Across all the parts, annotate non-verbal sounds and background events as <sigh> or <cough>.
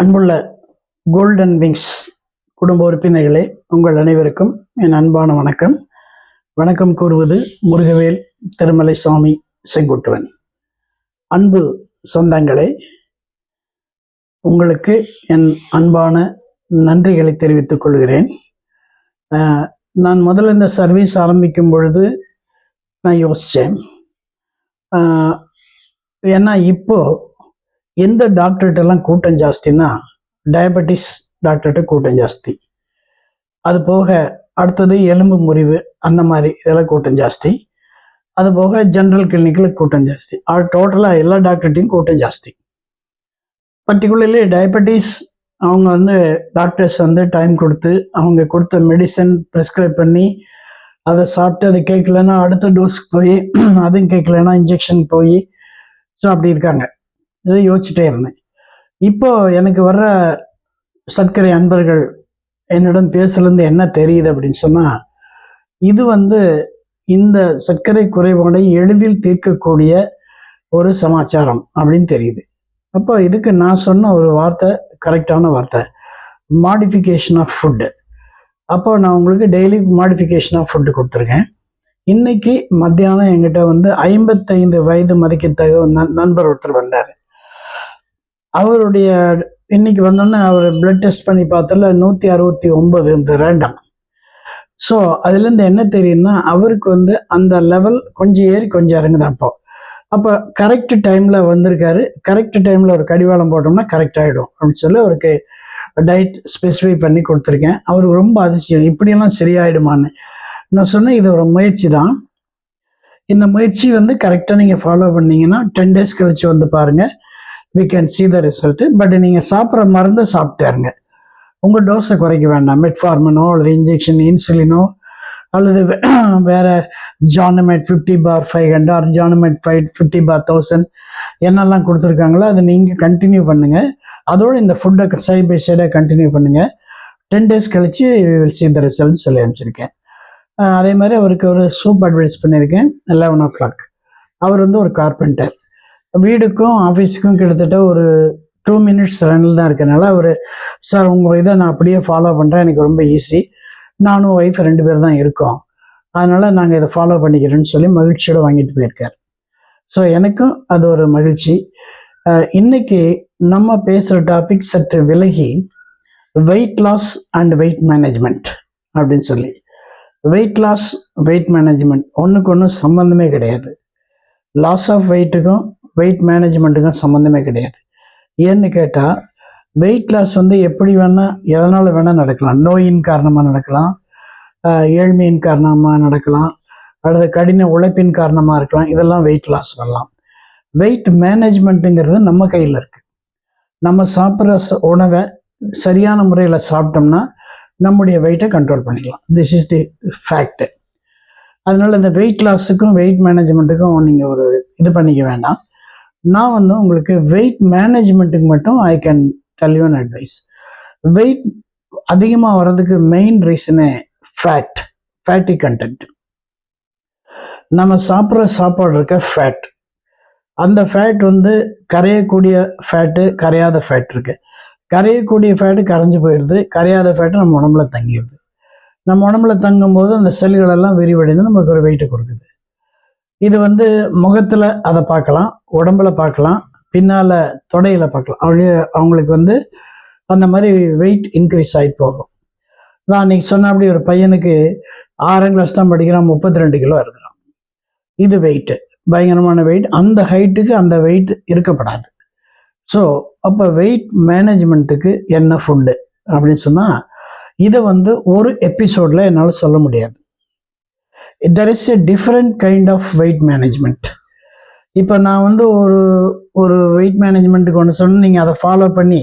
அன்புள்ள golden wings குடும்ப உறுப்பினர்களே உங்கள் அனைவருக்கும் என் அன்பான வணக்கம். வணக்கம் கூறுவது முருகவேல் திருமலை சுவாமி செங்குட்டுவன். அன்பு சொந்தங்களே உங்களுக்கு என் அன்பான நன்றிகளை தெரிவித்துக் கொள்கிறேன். நான் முதல்ல இந்த சர்வீஸ் ஆரம்பிக்கும் பொழுது நான் யோசித்தேன் ஏன்னா இப்போது எந்த டாக்டர்கிட்ட எல்லாம் கூட்டம் ஜாஸ்தின்னா டயபெட்டிஸ் டாக்டர்கிட்ட கூட்டம் ஜாஸ்தி. அது போக அடுத்தது எலும்பு முறிவு அந்த மாதிரி இதெல்லாம் கூட்டம் ஜாஸ்தி. அது போக ஜென்ரல் கிளினிக்கில் கூட்டம் ஜாஸ்தி. டோட்டலாக எல்லா டாக்டர்கிட்டையும் கூட்டம் ஜாஸ்தி. பர்டிகுலர்லி டயபெட்டிஸ் அவங்க வந்து டாக்டர்ஸ் வந்து டைம் கொடுத்து அவங்க கொடுத்த மெடிசன் ப்ரிஸ்கிரைப் பண்ணி அதை சாப்பிட்டு அது கேட்கலன்னா அடுத்த டோஸ்க்கு போய் அதுவும் கேட்கலன்னா இன்ஜெக்ஷன் போய் ஸோ அப்படி இருக்காங்க. இதை யோசிச்சுட்டே இருந்தேன். இப்போ எனக்கு வர்ற சர்க்கரை அன்பர்கள் என்னிடம் பேசுலேருந்து என்ன தெரியுது அப்படின்னு சொன்னால் இது வந்து இந்த சர்க்கரை குறைபாடை எளிதில் தீர்க்கக்கூடிய ஒரு சமாச்சாரம் அப்படின்னு தெரியுது. அப்போ இதுக்கு நான் சொன்ன ஒரு வார்த்தை கரெக்டான வார்த்தை மாடிஃபிகேஷன் ஆஃப் ஃபுட்டு அப்போ நான் உங்களுக்கு டெய்லி மாடிஃபிகேஷன் ஆஃப் ஃபுட்டு கொடுத்துருக்கேன். இன்னைக்கு மத்தியானம் என்கிட்ட வந்து ஐம்பத்தைந்து வயது மதிக்கத்தக நண்பர் ஒருத்தர் வந்தார். அவருடைய இன்னைக்கு வந்தோன்னே அவர் பிளட் டெஸ்ட் பண்ணி பார்த்தல நூற்றி அறுபத்தி ஒன்பது இந்த ரேண்டம் ஸோ அதுலேருந்து என்ன தெரியும்னா அவருக்கு வந்து அந்த லெவல் கொஞ்சம் ஏறி கொஞ்சம் இறங்குது அப்போ அப்போ கரெக்ட் டைமில் வந்திருக்காரு. கரெக்ட் டைமில் ஒரு கடிவாளம் போட்டோம்னா கரெக்ட் ஆகிடும் அப்படின்னு சொல்லி அவருக்கு டயட் ஸ்பெசிஃபை பண்ணி கொடுத்துருக்கேன். அவருக்கு ரொம்ப அதிசயம். இப்படியெல்லாம் சரியாயிடுமான்னு. நான் சொன்னேன் இது ஒரு முயற்சி தான். இந்த முயற்சி வந்து கரெக்டாக நீங்கள் ஃபாலோ பண்ணிங்கன்னா டென் டேஸ் கழிச்சு வந்து பாருங்கள் we can see the result but நீங்கள் சாப்பிட்ற மருந்தை சாப்பிட்டாருங்க. உங்கள் டோஸை குறைக்க வேண்டாம். மெட்ஃபார்மனோ அல்லது இன்ஜெக்ஷன் இன்சுலினோ அல்லது வே- <clears throat> வேற Janumet fifty for five hundred or Janumet five fifty for thousand என்னெல்லாம் கொடுத்துருக்காங்களோ அதை நீங்கள் கண்டினியூ பண்ணுங்கள் அதோடு இந்த ஃபுட்டை சைட் பை சைடாக கண்டினியூ பண்ணுங்கள் டென் டேஸ் கழிச்சு வில் சி த ரிசல்ட்னு சொல்லி அனுப்பிச்சிருக்கேன். அதே மாதிரி அவருக்கு ஒரு சூப் அட்வைஸ் பண்ணியிருக்கேன். லெவன் ஓ கிளாக் அவர் வந்து ஒரு கார்பெண்டர் வீடுக்கும் ஆஃபீஸுக்கும் கிட்டத்தட்ட ஒரு டூ மினிட்ஸ் ரன்னில் தான் இருக்கனால அவர் சார் உங்கள் இதை நான் அப்படியே ஃபாலோ பண்ணுறேன் எனக்கு ரொம்ப ஈஸி நானும் ஒய்ஃப் ரெண்டு பேர் தான் இருக்கோம். அதனால் நாங்கள் இதை ஃபாலோ பண்ணிக்கிறேன்னு சொல்லி மகிழ்ச்சியோடு வாங்கிட்டு போயிருக்கார். ஸோ எனக்கும் அது ஒரு மகிழ்ச்சி. இன்னைக்கு நம்ம பேசுகிற டாபிக் சற்று விலகி weight loss and weight management அப்படின்னு சொல்லி. வெயிட் லாஸ் வெயிட் மேனேஜ்மெண்ட் ஒன்றுக்கு ஒன்றும் சம்மந்தமே கிடையாது. லாஸ் ஆஃப் வெயிட்டுக்கும் வெயிட் மேனேஜ்மெண்ட்டுக்கும் சம்மந்தமே கிடையாது. ஏன்னு கேட்டால் வெயிட் லாஸ் வந்து எப்படி வேணால் எதனால் வேணால் நடக்கலாம். நோயின் காரணமாக நடக்கலாம் ஏழ்மையின் காரணமாக நடக்கலாம் அல்லது கடின உழைப்பின் காரணமாக இருக்கலாம். இதெல்லாம் வெயிட் லாஸ் வரலாம். வெயிட் மேனேஜ்மெண்ட்டுங்கிறது நம்ம கையில் இருக்குது நம்ம சாப்பிட்ற ச- உணவை சரியான முறையில் சாப்பிட்டோம்னா நம்முடைய வெயிட்டை கண்ட்ரோல் பண்ணிக்கலாம். திஸ் இஸ் தி ஃபேக்ட் அதனால இந்த வெயிட் லாஸுக்கும் வெயிட் மேனேஜ்மெண்ட்டுக்கும் நீங்கள் ஒரு இது பண்ணிக்க வேண்டாம். நான் வந்து உங்களுக்கு வெயிட் மேனேஜ்மெண்ட்டுக்கு மட்டும் I can tell you advice weight அதிகமாக வர்றதுக்கு மெயின் ரீசனே ஃபேட் ஃபேட்டி கண்டென்ட் நம்ம சாப்பிட்ற சாப்பாடு இருக்க ஃபேட் அந்த ஃபேட் வந்து கரையக்கூடிய ஃபேட்டு கரையாத ஃபேட் இருக்கு. கரையக்கூடிய ஃபேட்டு கரைஞ்சு போயிடுது. கரையாத ஃபேட்டு நம்ம உடம்புல தங்கிடுது. நம்ம உடம்புல தங்கும்போது அந்த செல்களெல்லாம் விரிவடைந்து நமக்கு ஒரு வெயிட்டை கொடுக்குது. இது வந்து முகத்தில் அதை பார்க்கலாம் உடம்புல பார்க்கலாம் பின்னால் தொடையில பார்க்கலாம் அவங்க அவங்களுக்கு வந்து அந்த மாதிரி வெயிட் இன்க்ரீஸ் ஆகிட்டு போகும். நான் அன்னைக்கு சொன்னபடி ஒரு பையனுக்கு ஆறாம் கிளாஸ் தான் படிக்கிறான் முப்பத்தி ரெண்டு கிலோ இருக்கிறான். இது வெயிட்டு பயங்கரமான வெயிட் அந்த ஹைட்டுக்கு அந்த வெயிட் இருக்கப்படாது. ஸோ அப்போ வெயிட் மேனேஜ்மெண்ட்டுக்கு என்ன ஃபுட்டு அப்படின்னு சொன்னால் இதை வந்து ஒரு எபிசோடில் என்னால் சொல்ல முடியாது. There is a different kind of weight management இப்போ நான் வந்து ஒரு ஒரு வெயிட் மேனேஜ்மெண்ட்டுக்கு ஒன்று சொன்னேன் நீங்கள் அதை ஃபாலோ பண்ணி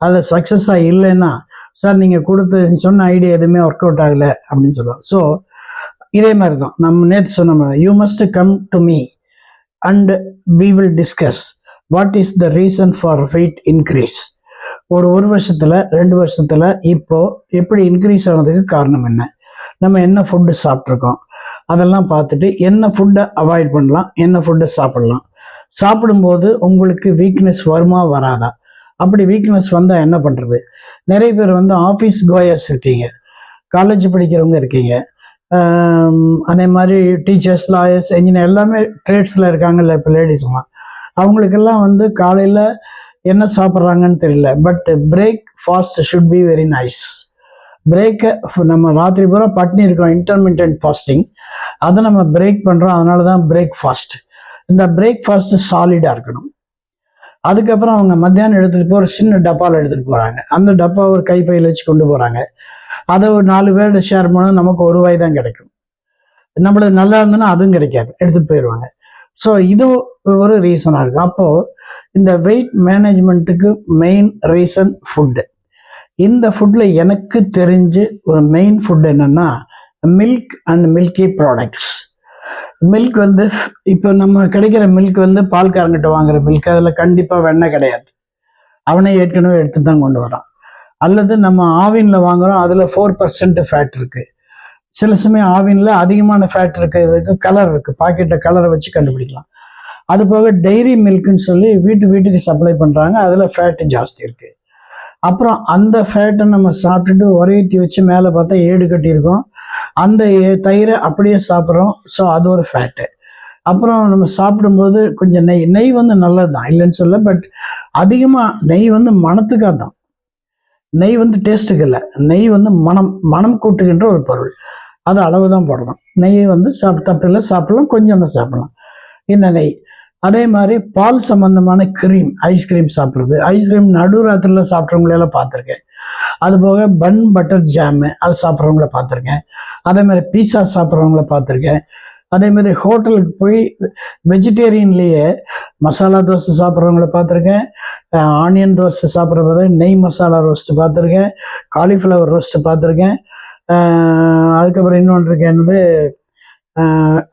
அதை சக்ஸஸாக இல்லைன்னா சார் நீங்கள் கொடுத்து சொன்ன ஐடியா எதுவுமே ஒர்க் அவுட் ஆகலை அப்படின்னு சொல்லுவோம் ஸோ இதே மாதிரி தான் நம்ம நேற்று சொன்ன மாதிரி you must come to me and we will discuss what is the reason for weight increase ஒரு ஒரு வருஷத்தில் ரெண்டு வருஷத்தில் இப்போ எப்படி இன்க்ரீஸ் ஆனதுக்கு காரணம் என்ன? நம்ம என்ன ஃபுட்டு சாப்பிட்ருக்கோம் அதெல்லாம் பார்த்துட்டு என்ன ஃபுட்டை அவாய்ட் பண்ணலாம் என்ன ஃபுட்டை சாப்பிடலாம். சாப்பிடும்போது உங்களுக்கு வீக்னஸ் வருமா வராதா? அப்படி வீக்னஸ் வந்தால் என்ன பண்ணுறது நிறைய பேர் வந்து ஆஃபீஸ் கோயர்ஸ் இருக்கீங்க காலேஜ் படிக்கிறவங்க இருக்கீங்க. அதே மாதிரி டீச்சர்ஸ் லாயர்ஸ் இன்ஜினியர் எல்லாமே ட்ரேட்ஸில் இருக்காங்கல்ல இப்போ லேடிஸ்லாம் அவங்களுக்கெல்லாம் வந்து காலையில் என்ன சாப்பிட்றாங்கன்னு தெரியல but breakfast should be very nice பிரேக்கை நம்ம ராத்திரி பூரா பட்னி இருக்கோம் இன்டர்மீடியன்ட் ஃபாஸ்டிங் அதை நம்ம பிரேக் பண்ணுறோம் அதனால தான் பிரேக்ஃபாஸ்ட் இந்த பிரேக்ஃபாஸ்ட் சாலிடாக இருக்கணும். அதுக்கப்புறம் அவங்க மத்தியானம் எடுத்துகிட்டு போய் ஒரு சின்ன டப்பாவில் எடுத்துகிட்டு போகிறாங்க அந்த டப்பா ஒரு கைப்பையில் வச்சு கொண்டு போகிறாங்க அதை ஒரு நாலு பேர்கிட்ட ஷேர் பண்ணால் நமக்கு ஒரு ரூபாய் தான் கிடைக்கும். நம்மளது நல்லா இருந்ததுன்னா அதுவும் கிடைக்காது. எடுத்துகிட்டு போயிடுவாங்க. ஸோ இது ஒரு ரீசனாக இருக்குது அப்போது இந்த வெயிட் மேனேஜ்மெண்ட்டுக்கு மெயின் ரீசன் ஃபுட்டு இந்த ஃபுட்டில் எனக்கு தெரிஞ்சு ஒரு மெயின் ஃபுட் என்னென்னா milk and milky products milk வந்து இப்போ நம்ம கிடைக்கிற மில்க் வந்து பால்காரங்கிட்ட வாங்குற மில்க் அதில் கண்டிப்பாக வெண்ணெய் கிடையாது. அவனே ஏற்கனவே எடுத்து தான் கொண்டு வரான். அல்லது நம்ம ஆவினில் வாங்குறோம் அதில் ஃபோர் பர்சன்ட் ஃபேட் இருக்குது சில சமயம் ஆவினில் அதிகமான ஃபேட் இருக்கிறதுக்கு கலர் இருக்குது பாக்கெட்டில் கலரை வச்சு கண்டுபிடிக்கலாம். அது போக டெய்ரி மில்க்குன்னு சொல்லி வீட்டு வீட்டுக்கு சப்ளை பண்ணுறாங்க அதில் ஃபேட்டு ஜாஸ்தி இருக்குது அப்புறம் அந்த ஃபேட்டை நம்ம சாப்பிட்டுட்டு உரையத்தி வச்சு மேலே பார்த்தா ஏடு கட்டியிருக்கோம். அந்த தயிரை அப்படியே சாப்பிட்றோம். ஸோ அது ஒரு ஃபேட்டு அப்புறம் நம்ம சாப்பிடும்போது கொஞ்சம் நெய் நெய் வந்து நல்லது தான் இல்லைன்னு சொல்ல பட் அதிகமாக நெய் வந்து மணத்துக்காக தான் நெய் வந்து டேஸ்ட்டுக்கு இல்லை. நெய் வந்து மனம் மனம் கூட்டுகின்ற ஒரு பொருள். அது அளவு தான் போடணும். நெய் வந்து சாப் தப்பில்லை சாப்பிடலாம் கொஞ்சம் தான் சாப்பிடலாம். இந்த நெய். அதே மாதிரி பால் சம்பந்தமான க்ரீம் ஐஸ்கிரீம் சாப்பிட்றது. ஐஸ்கிரீம் நடுராத்திரியில் சாப்பிட்றவங்களெல்லாம் பார்த்துருக்கேன். அது போக பன் பட்டர் ஜாமு அது சாப்பிட்றவங்கள பார்த்துருக்கேன். அதே மாதிரி பீஸா சாப்பிட்றவங்கள பார்த்துருக்கேன். அதே மாதிரி ஹோட்டலுக்கு போய் வெஜிடேரியன்லேயே மசாலா தோசை சாப்பிட்றவங்கள பார்த்துருக்கேன். ஆனியன் தோசை சாப்பிட்றது நெய் மசாலா ரோஸ்ட்டு பார்த்துருக்கேன். காலிஃப்ளவர் ரோஸ்ட்டு பார்த்துருக்கேன். அதுக்கப்புறம் இன்னொன்று இருக்கு என்னது?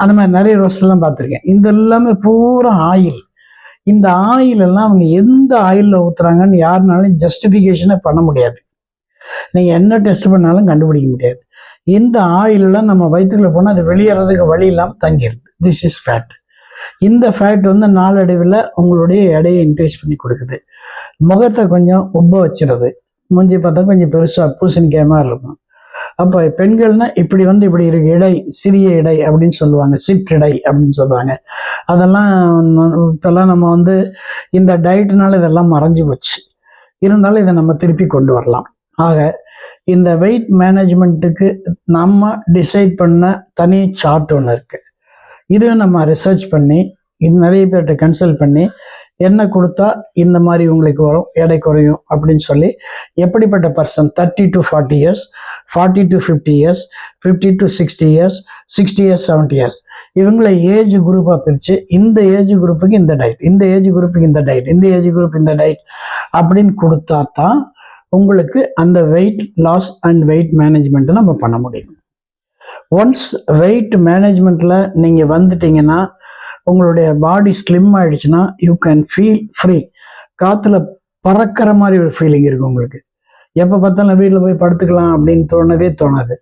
அந்த மாதிரி நிறைய ரோஸ்ட்லாம் பார்த்துருக்கேன். இந்த எல்லாமே பூரா ஆயில் இந்த ஆயில் எல்லாம் அவங்க எந்த ஆயிலில் ஊற்றுறாங்கன்னு யாருனாலும் ஜஸ்டிஃபிகேஷனே பண்ண முடியாது. நீங்கள் என்ன டெஸ்ட் பண்ணாலும் கண்டுபிடிக்க முடியாது. இந்த ஆயிலெலாம் நம்ம வயிற்றுக்குள்ளே போனால் அது வெளியேறதுக்கு வழி இல்லாமல் தங்கிடுது திஸ் இஸ் ஃபேட் இந்த ஃபேட் வந்து நாளடைவில் உங்களுடைய எடையை இன்க்ரீஸ் பண்ணி கொடுக்குது. முகத்தை கொஞ்சம் உப்ப வச்சிருது. மூஞ்சி பார்த்தா கொஞ்சம் பெருசாக பூசணிக்காய் மாதிரி இருக்கும். அப்போ பெண்கள்னா இப்படி வந்து இப்படி இருக்கு இடை சிறிய இடை அப்படின்னு சொல்லுவாங்க. சிற்றடை அப்படின்னு சொல்லுவாங்க. அதெல்லாம் இப்போல்லாம் நம்ம வந்து இந்த டயட்னால இதெல்லாம் மறைஞ்சு போச்சு. இருந்தாலும் இதை நம்ம திருப்பி கொண்டு வரலாம். ஆக இந்த வெயிட் மேனேஜ்மெண்ட்டுக்கு நம்ம டிசைட் பண்ண தனி சார்ட் ஒன்று இருக்குது இது நம்ம ரிசர்ச் பண்ணி இது நிறைய பேர்கிட்ட கன்சல்ட் பண்ணி என்ன கொடுத்தா இந்த மாதிரி உங்களுக்கு வரும் எடை குறையும் அப்படின்னு சொல்லி எப்படிப்பட்ட person thirty to forty years forty to fifty years fifty to sixty years sixty years seventy years இவங்களை ஏஜ் குரூப்பாக பிரித்து இந்த ஏஜ் குரூப்புக்கு இந்த டயட் இந்த ஏஜ் குரூப்புக்கு இந்த டயட் இந்த ஏஜ் குரூப் இந்த டயட் அப்படின்னு கொடுத்தா தான் உங்களுக்கு அந்த வெயிட் லாஸ் அண்ட் வெயிட் மேனேஜ்மெண்ட்டை நம்ம பண்ண முடியும். ஒன்ஸ் வெயிட் மேனேஜ்மெண்ட்டில் நீங்கள் வந்துட்டீங்கன்னா உங்களுடைய பாடி ஸ்லிம் ஆயிடுச்சுன்னா யூ கேன் ஃபீல் ஃப்ரீ காற்றுல பறக்கிற மாதிரி ஒரு ஃபீலிங் இருக்கும் உங்களுக்கு. எப்போ பார்த்தாலும் வீட்டில் போய் படுத்துக்கலாம் அப்படின்னு தோணவே தோணாது.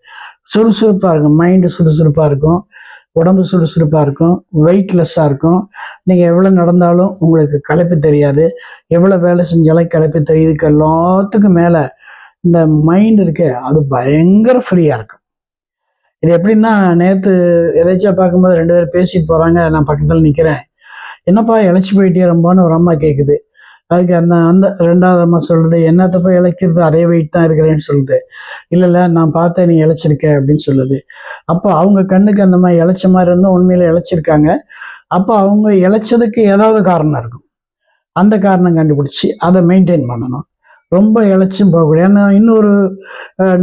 சுறுசுறுப்பாக இருக்கும். மைண்டு சுறுசுறுப்பாக இருக்கும். உடம்பு சுறுசுறுப்பாக இருக்கும் வெயிட்லெஸ்ஸாக இருக்கும். நீங்கள் எவ்வளோ நடந்தாலும் உங்களுக்கு களைப்பு தெரியாது. எவ்வளோ வேலை செஞ்சாலும் களைப்பு தெரியுதுக்கு எல்லாத்துக்கும் மேலே இந்த மைண்ட் இருக்கே. அது பயங்கர ஃப்ரீயாக இருக்கும். இது எப்படின்னா நேற்று எதாச்சும் பார்க்கும்போது ரெண்டு பேரும் பேசிட்டு போகிறாங்க நான் பக்கத்தில் நிற்கிறேன் என்னப்பா இழைச்சி போயிட்டே ரொம்பன்னு ஒரு அம்மா கேட்குது அதுக்கு அந்த அந்த ரெண்டாவது அம்மா சொல்லுது என்னத்தப்பா இழைக்கிறது? அதே வெயிட் தான் இருக்கிறேன்னு சொல்லுது. இல்லை இல்லை நான் பார்த்தேன் நீ இழைச்சிருக்க அப்படின்னு சொல்லுது. அப்போ அவங்க கண்ணுக்கு அந்த மாதிரி இழைச்ச மாதிரி இருந்தால் உண்மையில இழைச்சிருக்காங்க அப்போ அவங்க இழைச்சதுக்கு ஏதாவது காரணம் இருக்கும். அந்த காரணம் கண்டுபிடிச்சி அதை மெயின்டைன் பண்ணணும். ரொம்ப இழைச்சும் போகக்கூடாது. ஏன்னா இன்னொரு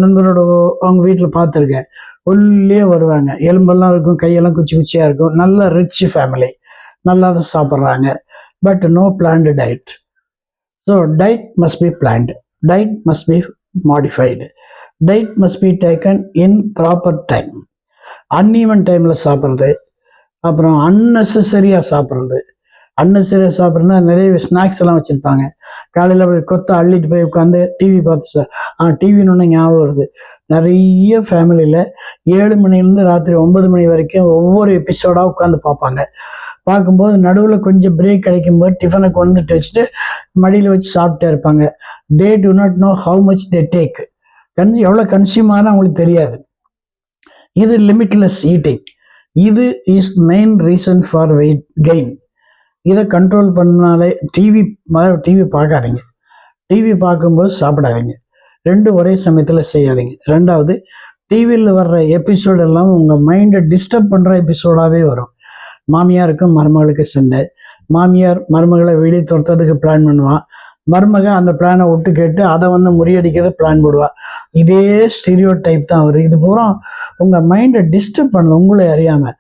நண்பரோட அவங்க வீட்டில் பார்த்துருக்கேன். உள்ளே வருவாங்க. எலும்பெல்லாம் இருக்கும் கையெல்லாம் குச்சி குச்சியாக இருக்கும். நல்ல ரிச் ஃபேமிலி நல்லா தான் சாப்பிட்றாங்க. But no planned diet so diet must be planned diet must be modified diet must be taken in proper time uneven டைமில் சாப்பிட்றது. அப்புறம் அன்னெசரியாக சாப்பிட்றது. அன்னெசரியாக சாப்பிட்றதுனா நிறைய ஸ்நாக்ஸ் எல்லாம் வச்சுருப்பாங்க. காலையில் போய் கொத்த அள்ளிட்டு போய் உட்காந்து டிவி பார்த்து சா ஆ டிவின்னு ஞாபகம் வருது. நிறைய ஃபேமிலியில் ஏழு மணிலேருந்து ராத்திரி ஒன்பது மணி வரைக்கும் ஒவ்வொரு எபிசோடாக உட்காந்து பார்ப்பாங்க. பார்க்கும்போது நடுவில் கொஞ்சம் பிரேக் கிடைக்கும்போது டிஃபனை கொண்டுட்டு வச்சுட்டு மடியில் வச்சு சாப்பிட்டே இருப்பாங்க. They do not know how much they take கன்சி எவ்வளோ கன்சியூம் ஆனால் அவங்களுக்கு தெரியாது. இது லிமிட்லெஸ் ஈட்டிங் இது is main reason for weight gain இதை கண்ட்ரோல் பண்ணாலே டிவி டிவி பார்க்காதீங்க. டிவி பார்க்கும்போது சாப்பிடாதீங்க. ரெண்டு ஒரே சமயத்தில் செய்யாதீங்க. ரெண்டாவது டிவியில் வர்ற எபிசோடு எல்லாம் உங்கள் மைண்டை டிஸ்டர்ப் பண்ணுற எபிசோடாகவே வரும். மாமியாருக்கும் மருமகளுக்கு சண்டை. மாமியார் மருமகளை வெளியே துரத்துறதுக்கு பிளான் பண்ணுவான் மருமக அந்த பிளானை விட்டு கேட்டு அதை வந்து முறியடிக்கிறது பிளான் போடுவா. இதே ஸ்டீரியோ டைப் தான் வரும். இது பூரா உங்கள் மைண்டை டிஸ்டர்ப் பண்ணுது உங்களை அறியாமல்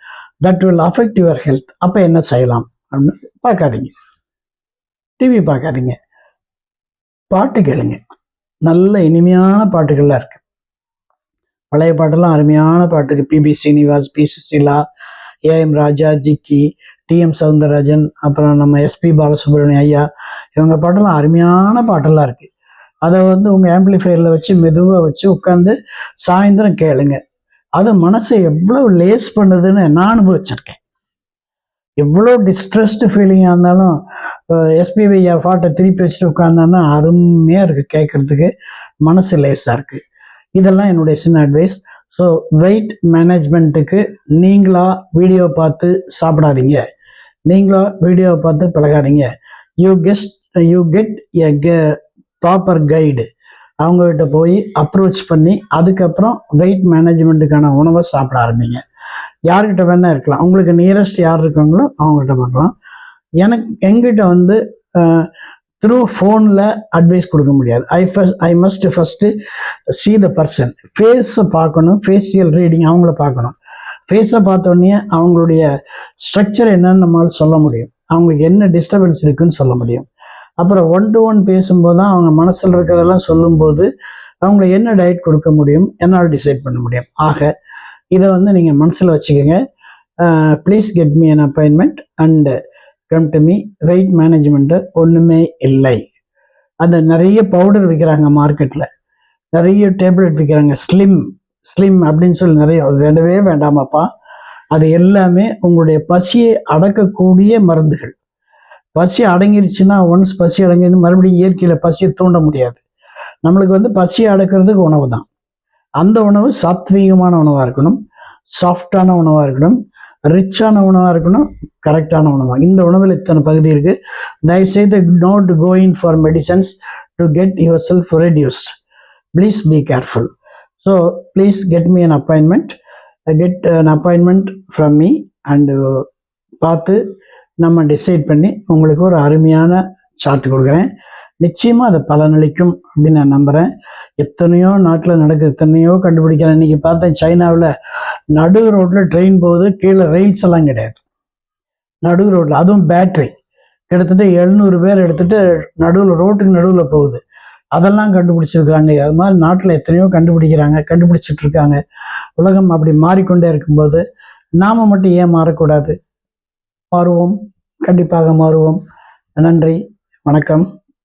that will affect your health அப்போ என்ன செய்யலாம்? அப்படின்னு பார்க்காதீங்க. டிவி பார்க்காதீங்க. பாட்டு கேளுங்க. நல்ல இனிமையான பாட்டுகள்லாம் இருக்கு. பழைய பாட்டெல்லாம் அருமையான பாட்டுக்கு பிபி ஸ்ரீனிவாஸ் பி சுசீலா ஏஎம் ராஜா ஜிக்கி டிஎம் சவுந்தரராஜன் அப்புறம் நம்ம எஸ்பி பாலசுப்ரமணியம் ஐயா இவங்க பாட்டெல்லாம் அருமையான பாட்டெல்லாம் இருக்குது அதை வந்து உங்கள் ஆம்பிளிஃபையரில் வச்சு மெதுவாக வச்சு உட்காந்து சாயந்தரம் கேளுங்க. அது மனசை எவ்வளோ லேஸ் பண்ணுதுன்னு நான் அனுபவிச்சிருக்கேன். எவ்வளோ டிஸ்ட்ரெஸ்டு ஃபீலிங்காக இருந்தாலும் எஸ்பிபி ஃபாட்டை திருப்பி வச்சுட்டு உட்காந்தான்னா அருமையாக இருக்குது கேட்குறதுக்கு மனசு லேஸாக இருக்குது இதெல்லாம் என்னுடைய சின்ன அட்வைஸ் ஸோ வெயிட் மேனேஜ்மெண்ட்டுக்கு நீங்களா வீடியோ பார்த்து சாப்பிடாதீங்க. நீங்களா வீடியோ பார்த்து பழகாதீங்க. You guessed you get a proper guide அவங்ககிட்ட போய் அப்ரோச் பண்ணி அதுக்கப்புறம் வெயிட் மேனேஜ்மெண்ட்டுக்கான உணவை சாப்பிட ஆரம்பிங்க. யார்கிட்ட வேணா இருக்கலாம். உங்களுக்கு நியரஸ்ட் யார் இருக்காங்களோ அவங்ககிட்ட பார்க்கலாம். எனக்கு எங்கிட்ட வந்து த்ரூ ஃபோனில் அட்வைஸ் கொடுக்க முடியாது. I first I must first see the person ஃபேஸை பார்க்கணும். ஃபேஷியல் ரீடிங் அவங்கள பார்க்கணும். ஃபேஸை பார்த்தோடனே அவங்களுடைய ஸ்ட்ரக்சர் என்னன்னு நம்மளால் சொல்ல முடியும். அவங்களுக்கு என்ன டிஸ்டர்பன்ஸ் இருக்குன்னு சொல்ல முடியும். அப்புறம் ஒன் டு ஒன் பேசும்போது தான் அவங்க மனசில் இருக்கிறதெல்லாம் சொல்லும்போது அவங்களை என்ன டயட் கொடுக்க முடியும் என்னால் டிசைட் பண்ண முடியும். ஆக இதை வந்து நீங்கள் மனசில் வச்சுக்கோங்க. Please get me an appointment and come to me weight management ஒன்றுமே இல்லை. அந்த நிறைய பவுடர் விற்கிறாங்க மார்க்கெட்டில் நிறைய டேப்லெட் விற்கிறாங்க ஸ்லிம் ஸ்லிம் அப்படின்னு சொல்லி நிறைய அது வேண்டவே வேண்டாமாப்பா. அது எல்லாமே உங்களுடைய பசியை அடக்கக்கூடிய மருந்துகள். பசி அடங்கிடுச்சுன்னா ஒன்ஸ் பசி அடங்கிது மறுபடியும் இயற்கையில் பசியை தூண்ட முடியாது. நம்மளுக்கு வந்து பசியை அடக்கிறதுக்கு உணவு தான். அந்த உணவு சாத்வீகமான உணவாக இருக்கணும். சாஃப்டான உணவாக இருக்கணும். ரிச்சான உணவாக இருக்கணும். கரெக்டான உணவாக இந்த உணவில் இத்தனை பகுதி இருக்குது தயவுசெய்து note going for medicines to get yourself reduced please be careful so please get me an appointment get an appointment from me and பார்த்து நம்ம டிசைட் பண்ணி உங்களுக்கு ஒரு அருமையான சார்ட் கொடுக்குறேன். நிச்சயமாக அதை பலனளிக்கும் அப்படின்னு நான் நம்புகிறேன் எத்தனையோ நாட்டில் நடக்குது எத்தனையோ கண்டுபிடிக்கிறேன். இன்றைக்கி பார்த்தேன் சைனாவில் நடு ரோட்டில் ட்ரெயின் போகுது கீழே ரயில்ஸ் எல்லாம் கிடையாது. நடு ரோட்டில் அதுவும் பேட்ரி கிட்டத்தட்ட எழுநூறு பேர் எடுத்துகிட்டு நடுவில் ரோட்டுக்கு நடுவில் போகுது. அதெல்லாம் கண்டுபிடிச்சிருக்கிறாங்க. அது மாதிரி நாட்டில் எத்தனையோ கண்டுபிடிக்கிறாங்க கண்டுபிடிச்சிட்டு இருக்காங்க. உலகம் அப்படி மாறிக்கொண்டே இருக்கும்போது நாம் மட்டும் ஏன் மாறக்கூடாது? மாறுவோம். கண்டிப்பாக மாறுவோம். நன்றி. வணக்கம்.